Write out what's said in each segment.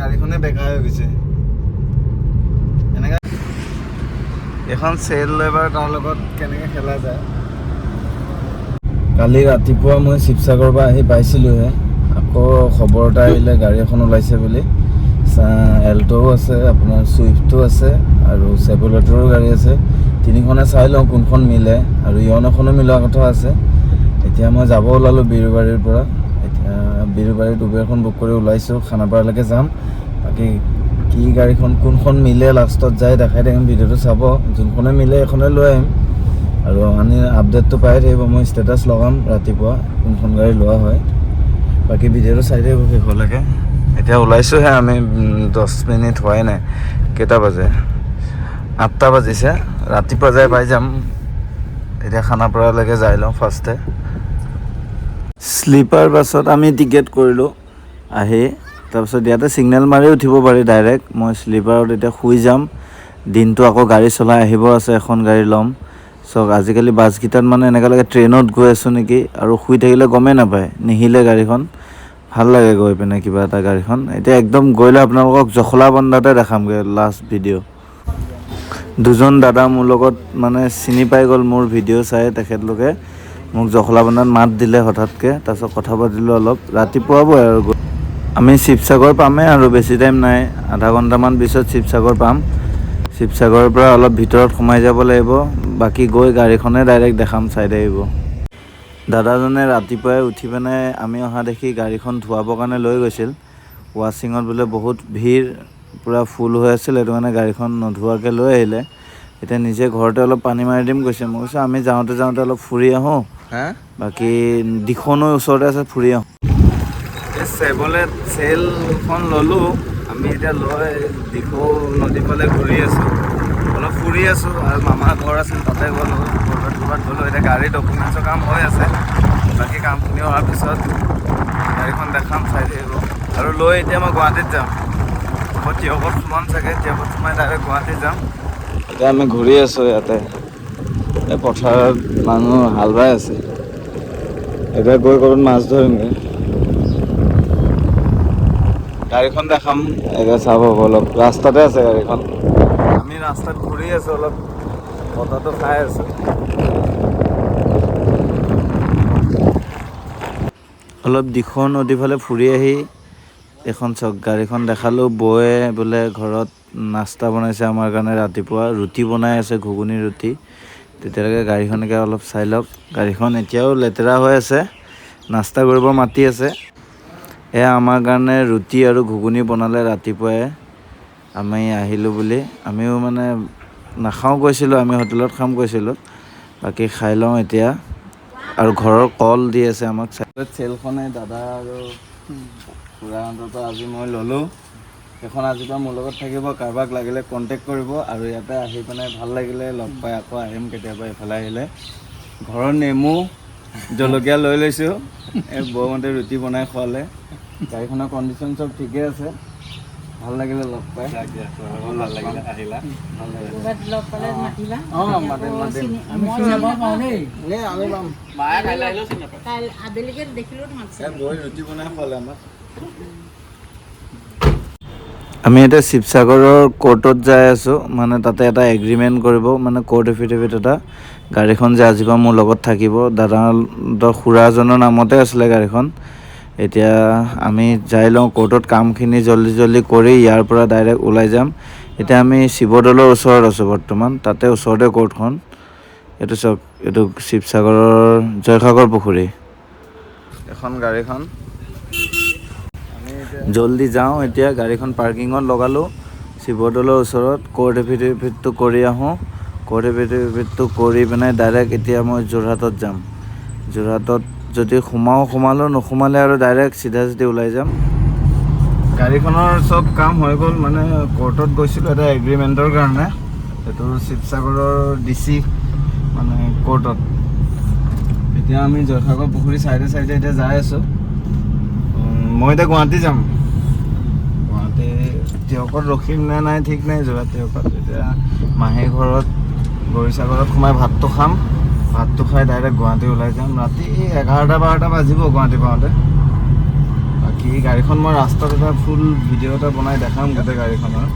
গাড়ীখনে হৈ গৈছে। এনেকৈ এখন চেল লৈ বাৰু তাৰ লগত কেনেকৈ খেলা যায়। কালি ৰাতিপুৱা মই শিৱসাগৰৰ পৰা আহি পাইছিলোঁহে। আকৌ খবৰ এটা আহিলে গাড়ী এখন ওলাইছে বুলি। এল্ট'ও আছে আপোনাৰ চুইফ্টো আছে আৰু চেবুলেটৰো গাড়ী আছে। তিনিখনে চাই লওঁ কোনখন মিলে আৰু ইয়ন এখনো মিলোৱা কথা আছে। এতিয়া মই যাব ওলালোঁ বিৰুবাৰীৰ পৰা। বিৰুবাৰীত উবেৰখন বুক কৰি ওলাইছোঁ, খানাপাৰালৈকে যাম। বাকী কি গাড়ীখন, কোনখন মিলে লাষ্টত যায় দেখাই থাকিম ভিডিঅ'টো চাব, যোনখনে মিলে এইখনে লৈ আহিম। আৰু আনি আপডেটটো পাই থাকিব, মই ষ্টেটাছ লগাম ৰাতিপুৱা, কোনখন গাড়ী লোৱা হয়। বাকী ভিডিঅ'টো চাই থাকিব শেষলৈকে। এতিয়া ওলাইছোঁহে আমি দহ মিনিট হোৱাই নাই, কেইটা বাজে? আঠটা বাজিছে, ৰাতিপুৱা যাই পাই যাম। এতিয়া খানাপাৰালৈকে যাই লওঁ ফাৰ্ষ্টে। শ্লিপাৰ বাছত আমি টিকেট কৰিলোঁ আহি তাৰপিছত ইয়াতে ছিগনেল মাৰি উঠিব পাৰি ডাইৰেক্ট মই শ্লিপাৰত এতিয়া শুই যাম দিনটো আকৌ গাড়ী চলাই আহিব আছে এখন গাড়ী ল'ম। চাওক আজিকালি বাছকেইটাত মানে এনেকুৱা লাগে ট্ৰেইনত গৈ আছোঁ নেকি আৰু শুই থাকিলে গমেই নাপায় নিহিলে গাড়ীখন। ভাল লাগে গৈ পিনে কিবা এটা গাড়ীখন। এতিয়া একদম গ'লে আপোনালোকক জখলা বন্ধাতে দেখামগৈ লাষ্ট ভিডিঅ' দুজন দাদা মোৰ লগত মানে চিনি পাই গ'ল মোৰ ভিডিঅ' চাই তেখেতলোকে। মোক জখলাবন্ধাত মাত দিলে হঠাৎকৈ তাৰপিছত কথা পাতিলোঁ অলপ। ৰাতিপুৱাবই আৰু আমি শিৱসাগৰ পামেই আৰু বেছি টাইম নাই। আধা ঘণ্টামান পিছত শিৱসাগৰ পাম। শিৱসাগৰৰ পৰা অলপ ভিতৰত সোমাই যাব লাগিব। বাকী গৈ গাড়ীখনে ডাইৰেক্ট দেখাম চাইডে আহিব। দাদাজনে ৰাতিপুৱাই উঠি পিনে আমি অহা দেখি গাড়ীখন ধুৱাবৰ কাৰণে লৈ গৈছিল। ৱাশ্বিঙত বোলে বহুত ভিৰ পূৰা ফুল হৈ আছিল। সেইটো কাৰণে গাড়ীখন নোধোৱাকৈ লৈ আহিলে। এতিয়া নিজে ঘৰতে অলপ পানী মাৰি দিম কৈছে। মই কৈছোঁ আমি যাওঁতে যাওঁতে অলপ ফুৰি আহোঁ। বাকী দিখনো ওচৰতে আছে ফুৰি আহোঁ। চেবলে চেলখন ল'লোঁ আমি এতিয়া লৈ দিখৌ নদী ফালে ঘূৰি আছোঁ। অলপ ফুৰি আছোঁ আৰু মামাৰ ঘৰ আছিল তাতে গ'লোঁ ক'ৰবাত ক'ৰবাত গ'লোঁ এতিয়া গাড়ী ডকুমেণ্টছৰ কাম হৈ আছে। বাকী কামখিনি হোৱাৰ পিছত গাড়ীখন দেখাম চাই থাকিব। আৰু লৈ এতিয়া মই গুৱাহাটীত যাম। মই তিয়কত সোমাম চাগে তিয়কত সোমাই ডাইৰেক্ট গুৱাহাটীত যাম। এতিয়া আমি ঘূৰি আছোঁ ইয়াতে। এই পথাৰত মানুহ হাল বাই আছে। এতিয়া গৈ ক'ৰবাত মাছ ধৰিমগৈ গাড়ীখন দেখাম এতিয়া চাব অলপ। ৰাস্তাতে আছে গাড়ীখন। আমি ৰাস্তাত ঘূৰি আছোঁ অলপ বতাহটো খাই আছোঁ। অলপ দিখৌ নদী ফালে ফুৰি আহি এখন চক গাড়ীখন দেখালোঁ। বৌয়ে বোলে ঘৰত নাস্তা বনাইছে আমাৰ কাৰণে ৰাতিপুৱা ৰুটি বনাই আছে ঘুগুনি ৰুটি। তেতিয়ালৈকে গাড়ীখনকে অলপ চাই লওক। গাড়ীখন এতিয়াও লেতেৰা হৈ আছে, নাস্তা কৰিব মাতি আছে। এয়া আমাৰ কাৰণে ৰুটি আৰু ঘুগুনি বনালে ৰাতিপুৱাই। আমি আহিলোঁ বুলি। আমিও মানে নাখাওঁ কৈছিলোঁ, আমি হোটেলত খাম কৈছিলোঁ। বাকী খাই লওঁ এতিয়া। আৰু ঘৰৰ কল দি আছে আমাক। চেলখনে দাদা আৰু খুৰাহঁতৰ পৰা আজি মই ল'লোঁ। সেইখন আজিৰ পৰা মোৰ লগত থাকিব কাৰোবাক লাগিলে কণ্টেক্ট কৰিব আৰু ইয়াতে আহি পিনে ভাল লাগিলে লগ পাই আকৌ আহিম কেতিয়াবা এইফালে আহিলে। ঘৰৰ নেমু জলকীয়া লৈ লৈছোঁ এই বৌমতে ৰুটি বনাই খোৱালে। গাড়ীখনৰ কণ্ডিশ্যন চব ঠিকে আছে। ভাল লাগিলে লগ পাই। ভাল লাগিলে আহিলা। আবেলিকে দেখিলোঁ মাতিছে এই বৌয়ে ৰুটি বনাই খোৱালে আমাক। আমি এতিয়া শিৱসাগৰৰ কোৰ্টত যাই আছোঁ মানে তাতে এটা এগ্ৰিমেণ্ট কৰিব মানে কোৰ্ট এফিডেভিট এটা। গাড়ীখন যে আজিৰ পৰা মোৰ লগত থাকিব দাদাহঁতৰ খুৰাজনৰ নামতে আছিলে গাড়ীখন। এতিয়া আমি যাই লওঁ কোৰ্টত কামখিনি জল্দি জল্দি কৰি ইয়াৰ পৰা ডাইৰেক্ট ওলাই যাম। এতিয়া আমি শিৱদৌলৰ ওচৰত আছোঁ বৰ্তমান তাতে ওচৰতে কোৰ্টখন এইটো চাওক এইটো শিৱসাগৰৰ জয়সাগৰ পুখুৰী। এখন গাড়ীখন। জল্দি যাওঁ এতিয়া গাড়ীখন পাৰ্কিঙত লগালোঁ শিৱদৌলৰ ওচৰত কোৰ্ট এফিডেভিটটো কৰি আহোঁ কোৰ্ট এফিডেভিটটো কৰি পিনে ডাইৰেক্ট এতিয়া মই যোৰহাটত যাম। যোৰহাটত যদি সোমাওঁ সোমালোঁ নোসোমালে আৰু ডাইৰেক্ট চিধা চিধি ওলাই যাম। গাড়ীখনৰ চব কাম হৈ গ'ল মানে কোৰ্টত গৈছিলোঁ এটা এগ্ৰিমেণ্টৰ কাৰণে এইটো শিৱসাগৰৰ ডি চি মানে কোৰ্টত এতিয়া আমি জয়সাগৰ পুখুৰী চাইডে চাইডে এতিয়া যাই আছোঁ। মই এতিয়া গুৱাহাটী যাম। তিয়কত ৰখিম নে নাই, ঠিক নাই যোৰহাট তিয়কত এতিয়া মাহী ঘৰত গৰিচাগৰত সোমাই ভাতটো খাম। ভাতটো খাই ডাইৰেক্ট গুৱাহাটী ওলাই যাম। ৰাতি এঘাৰটা, বাৰটা বাজিব গুৱাহাটী পাওঁতে। বাকী গাড়ীখন মই ৰাস্তাত এটা ফুল ভিডিঅ' এটা বনাই দেখাম গোটেই গাড়ীখনৰ।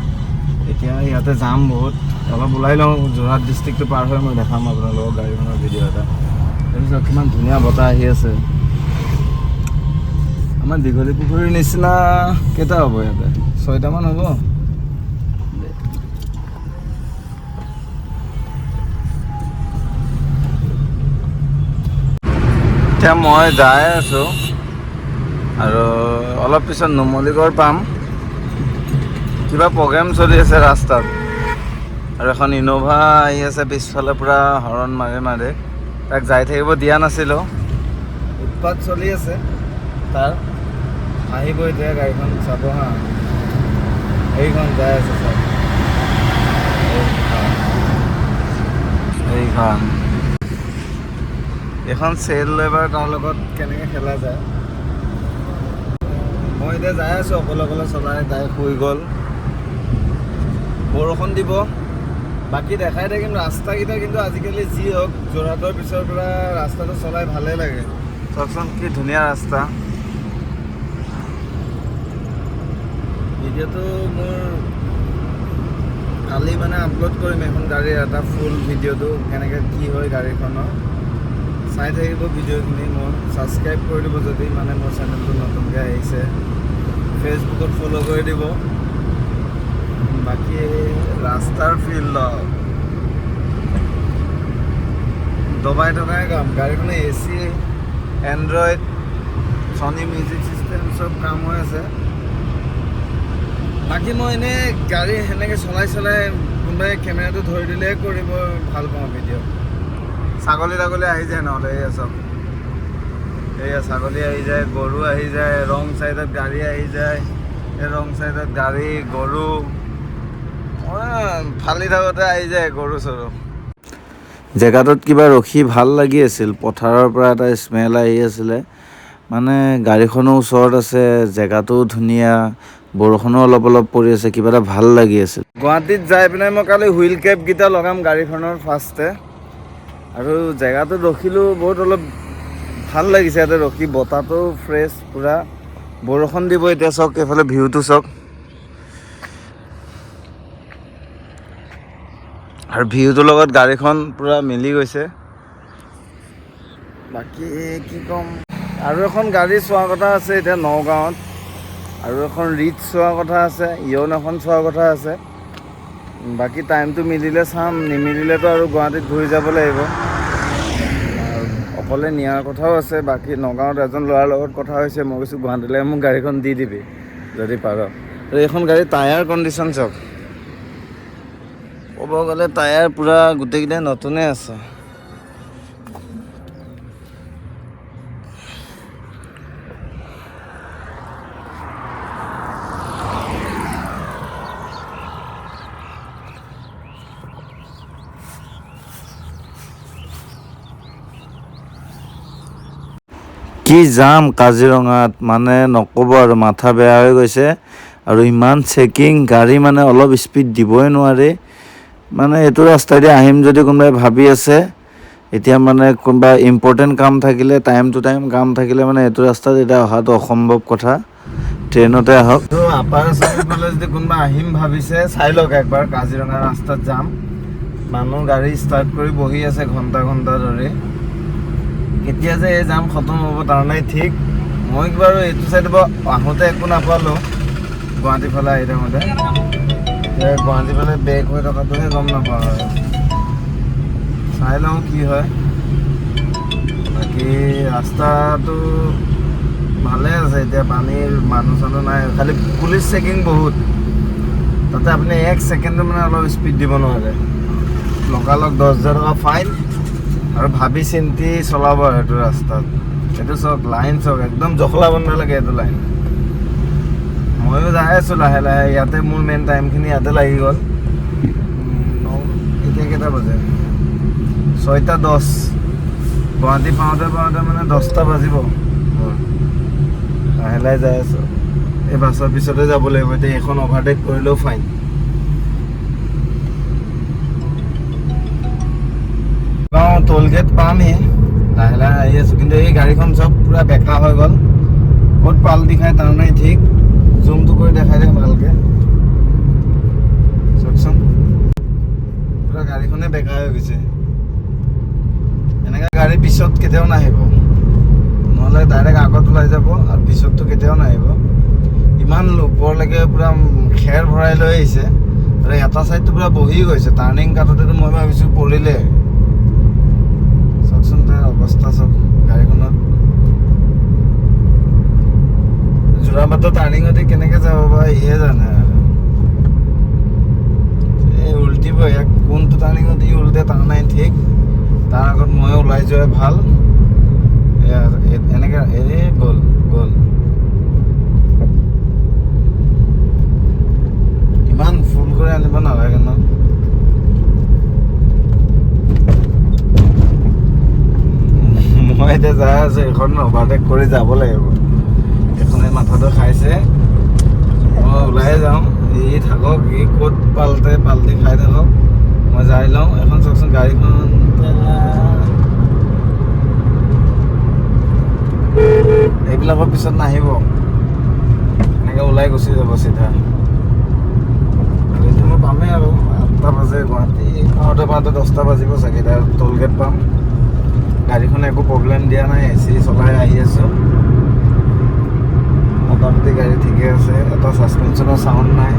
এতিয়া ইয়াতে যাম বহুত। অলপ ওলাই লওঁ, যোৰহাট ডিষ্ট্ৰিক্টটো পাৰ হৈ মই দেখাম আপোনালোকক গাড়ীখনৰ ভিডিঅ' এটা। তাৰপিছত কিমান ধুনীয়া বতাহ আহি আছে। আমাৰ দীঘলী পুখুৰীৰ নিচিনা কেইটা হ'ব ইয়াতে? ছয়টামান হ'ব? এতিয়া মই যাই আছোঁ আৰু অলপ পিছত নুমলীগড় পাম। কিবা প্ৰগ্ৰেম চলি আছে ৰাস্তাত। আৰু এখন ইন'ভা আহি আছে পিছফালে পূৰা হৰণ মাৰে মাৰে। তাক যাই থাকিব দিয়া নাছিলোঁ। উৎপাত চলি আছে। তাৰ আহিব এতিয়া গাড়ীখন চাব হা। এইখন যাই আছে চাওক এইখন। এইখন চেল লৈ বাৰু তাৰ লগত কেনেকৈ খেলা যায়। মই এতিয়া যাই আছোঁ, অকলে অকলে চলাই, তাই শুই গ'ল। বৰষুণ দিব। বাকী দেখাই থাকিম ৰাস্তাকেইটা কিন্তু আজিকালি যি হওক, যোৰহাটৰ পিছৰ পৰা ৰাস্তাটো চলাই ভালেই লাগে। চাওকচোন কি ধুনীয়া ৰাস্তা। ভিডিঅ'টো মোৰ কালি মানে আপলোড কৰিম এখন গাড়ীৰ এটা ফুল ভিডিঅ'টো কেনেকৈ কি হয় গাড়ীখনৰ। চাই থাকিব ভিডিঅ'খিনি মোৰ। ছাবস্ক্ৰাইব কৰি দিব যদি মানে মোৰ চেনেলটো নতুনকৈ আহিছে। ফেচবুকত ফ'ল' কৰি দিব। বাকী ৰাস্তাৰ ফিল্ড দবাই টবাই কাম। গাড়ীখনে A C android Sony music system চব কাম হৈ আছে। বাকী মই এনেই গাড়ী সেনেকৈ চলাই চলাই কোনোবাই কেমেৰাটো ধৰি দিলেহে কৰিব ভালো পাওঁ ভিডিঅ' ছাগলী তাগলী আহি যায় নহ'লে এয়া চব। এয়া ছাগলী আহি যায়, গৰু আহি যায়, ৰং চাইডত গাড়ী আহি যায়, এই ৰং চাইডত গাড়ী, গৰু। ফালি থাকোঁতে আহি যায় গৰু চৰু। জেগাটোত কিবা ৰখি ভালো লাগি আছিল, পথাৰৰ পৰা এটা স্মেল আহি আছিলে। মানে গাড়ীখনো ওচৰত আছে, জেগাটোও ধুনীয়া বৰষুণো অলপ অলপ পৰি আছে, কিবা এটা ভালো লাগি আছিল গুৱাহাটীত যাই পিনে মই কালি হুইল কেপকেইটা লগাম গাড়ীখনৰ ফাৰ্ষ্টে। আৰু জেগাটোত ৰখিলোঁ বহুত অলপ ভালো লাগিছে, ইয়াতে ৰখি বতাহটো ফ্ৰেছ পূৰা। বৰষুণ দিব এতিয়া চাওক, এইফালে ভিউটো চাওক। আৰু ভিউটোৰ লগত গাড়ীখন পূৰা মিলি গৈছে। বাকী কি ক'ম? আৰু এখন গাড়ী চোৱাৰ কথা আছে, এতিয়া নগাঁৱত। আৰু এখন ৰিচ চোৱাৰ কথা আছে ইয়ন এখন চোৱাৰ কথা আছে। বাকী টাইমটো মিলিলে চাম নিমিলিলেতো আৰু গুৱাহাটীত ঘূৰি যাব লাগিব। অকলে নিয়াৰ কথাও আছে বাকী নগাঁৱত এজন ল'ৰাৰ লগত কথা হৈছে মই কৈছোঁ গুৱাহাটীলৈ মোক গাড়ীখন দি দিবি যদি পাৰ। আৰু এইখন গাড়ী টায়াৰ কণ্ডিশ্যন চাওক। ক'ব গ'লে টায়াৰ পূৰা গোটেইকেইটাই নতুনে আছে। কি যাম কাজিৰঙাত মানে নক'ব আৰু মাথা বেয়া হৈ গৈছে আৰু ইমান চেকিং, গাড়ী মানে অলপ স্পীড দিবই নোৱাৰি। মানে এইটো ৰাস্তাইদি আহিম যদি কোনোবাই ভাবি আছে, এতিয়া মানে কোনোবা ইম্পৰ্টেণ্ট কাম থাকিলে টাইম টু টাইম কাম থাকিলে মানে এইটো ৰাস্তাত এতিয়া অহাটো অসম্ভৱ কথা। ট্ৰেইনতে আহক। আপাৰ আছামলৈ যদি কোনোবা আহিম ভাবিছে, চাই লওক একবাৰ কাজিৰঙা ৰাস্তাত যাম। মানুহ গাড়ী ষ্টাৰ্ট কৰি বহি আছে ঘণ্টা ঘণ্টা ধৰি। কেতিয়া যে এই জাম খতম হ'ব তাৰ নাই ঠিক। মই বাৰু এইটো চাইডৰ পৰা আহোঁতে একো নাপালোঁ। গুৱাহাটী ফালে আহি থাকোঁতে। গুৱাহাটী ফালে বেগ হৈ থকাটোহে গম নাপাওঁ আৰু। চাই লওঁ কি হয়। বাকী ৰাস্তাটো ভালে আছে এতিয়া পানীৰ মানুহ চানুহ নাই। খালি পুলিচ চেকিং বহুত। তাতে আপুনি এক ছেকেণ্ডো মানে অলপ স্পীড দিব নোৱাৰে। লগালগ দহ হাজাৰ টকা ফাইন আৰু ভাবি চিন্তি চলাব এইটো ৰাস্তাত। এইটো চাওক লাইন চাওক একদম জখলাব নালাগে এইটো লাইন ময়ো যাই আছোঁ লাহে লাহে, ইয়াতে মোৰ মেইন টাইমখিনি ইয়াতে লাগি গ'ল। এতিয়া কেইটা বাজে? ছয়টা দহ গুৱাহাটী পাওঁতে পাওঁতে মানে দহটা বাজিব লাহে লাহে যাই আছোঁ। এই বাছৰ পিছতে যাব লাগিব, এতিয়া এইখন অভাৰটেক কৰিলেও ফাইন টোল গেট পামহি। লাহে লাহে আহি আছোঁ। কিন্তু এই গাড়ীখন চব পূৰা বেকা হৈ গ'ল। ক'ত পাল্টি খাই তাৰ নাই ঠিক জুমটো কৰি দেখাই দে ভালকে। চাওকচোন। পুৰা গাড়ীখনে বেকাৰ হৈ গৈছে। এনেকৈ গাড়ী পিছত কেতিয়াও নাহিব। নহ'লে ডাইৰেক্ট আগত ওলাই যাব আৰু পিছততো কেতিয়াও নাহিব। ইমান ওপৰলৈকে পূৰা খেৰ ভৰাই লৈ আহিছে। আৰু এটা ছাইডটো পূৰা বহি গৈছে। টাৰ্ণিং কাটোতেতো মই ভাবিছোঁ পৰিলে অৱস্থা চাওক গাড়ীখনত যোৰাবাটৰ টাৰ্ণিঙতে কেনেকৈ যাব বা ইহে জানে এই উল্টিব ইয়াক কোনটো টাৰ্ণিঙত ই উল্টে তাৰ নাই ঠিক তাৰ আগত মই ওলাই যোৱাই ভাল এনেকে এৰে গ'ল গ'ল ইমান ফুল কৰি আনিব নালাগে ন মই এতিয়া যাই আছো এইখন অভাৰটেক কৰি যাব লাগিব। এখনে মাথাটো খাইছে। মই ওলাই যাওঁ ই থাকক ই ক'ত পাল্টে পাল্টি খাই থাকক। মই যাই লওঁ। এখন চাওকচোন গাড়ীখন। এইবিলাকৰ পিছত নাহিব। এনেকৈ ওলাই গুচি যাব চিধা। পামেই আৰু। আঠটা বাজে গুৱাহাটী। পাওঁতে পাওঁতে দহটা বাজিব চাগে। এতিয়া টোল গেট পাম। গাড়ীখনে একো প্ৰব্লেম দিয়া নাই এ চি চলাই আহি আছোঁ। মোটামুটি গাড়ী ঠিকে আছে, এটা ছাছপেনশ্যনৰ চাউণ্ড নাই।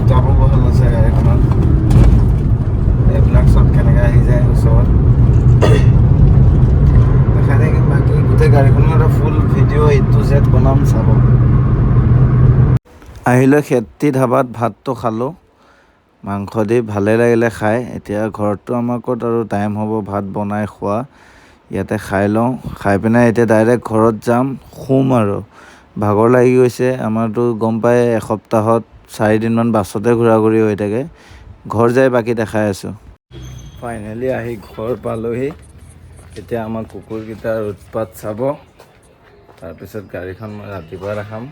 ইটাবোৰ ভালো আছে গাড়ীখনত। এইবিলাক চব কেনেকৈ আহি যায় ওচৰত। দেখাই থাকিম বাকী গোটেই গাড়ীখনৰ এটা full video' A to Z বনাম চাব। আহিলৈ খেতি ধাবাত ভাতটো খালোঁ। মাংস দি ভালে লাগিলে খাই এতিয়া ঘৰততো আমাৰ ক'ত আৰু টাইম হ'ব ভাত বনাই খোৱা ইয়াতে খাই লওঁ। খাই পিনে এতিয়া ডাইৰেক্ট ঘৰত যাম শুম আৰু। ভাগৰ লাগি গৈছে আমাৰতো গম পাই এসপ্তাহত চাৰিদিনমান বাছতে ঘূৰা ঘূৰি হৈ থাকে। ঘৰ যাই বাকী দেখাই আছোঁ। ফাইনেলি আহি ঘৰ পালোহি। এতিয়া আমাৰ কুকুৰকেইটাৰ উৎপাত চাব। তাৰপিছত গাড়ীখন মই ৰাতিপুৱা দেখাম।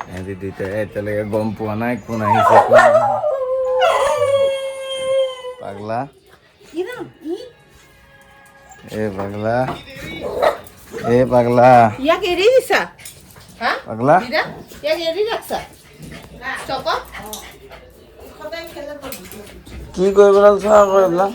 সিহঁতি দুইটাই এতিয়ালৈকে গম পোৱা নাই কোন আহিছে কোন নাই। পাগলা। এ পাগলা। এ পাগলা। ইয়াক এৰি দিছা? হ্যাঁ পাগলা। ইয়াক এৰি ৰাখছা? চকত কি কৰিবলৈ চোৱা আকৌ এইবিলাক?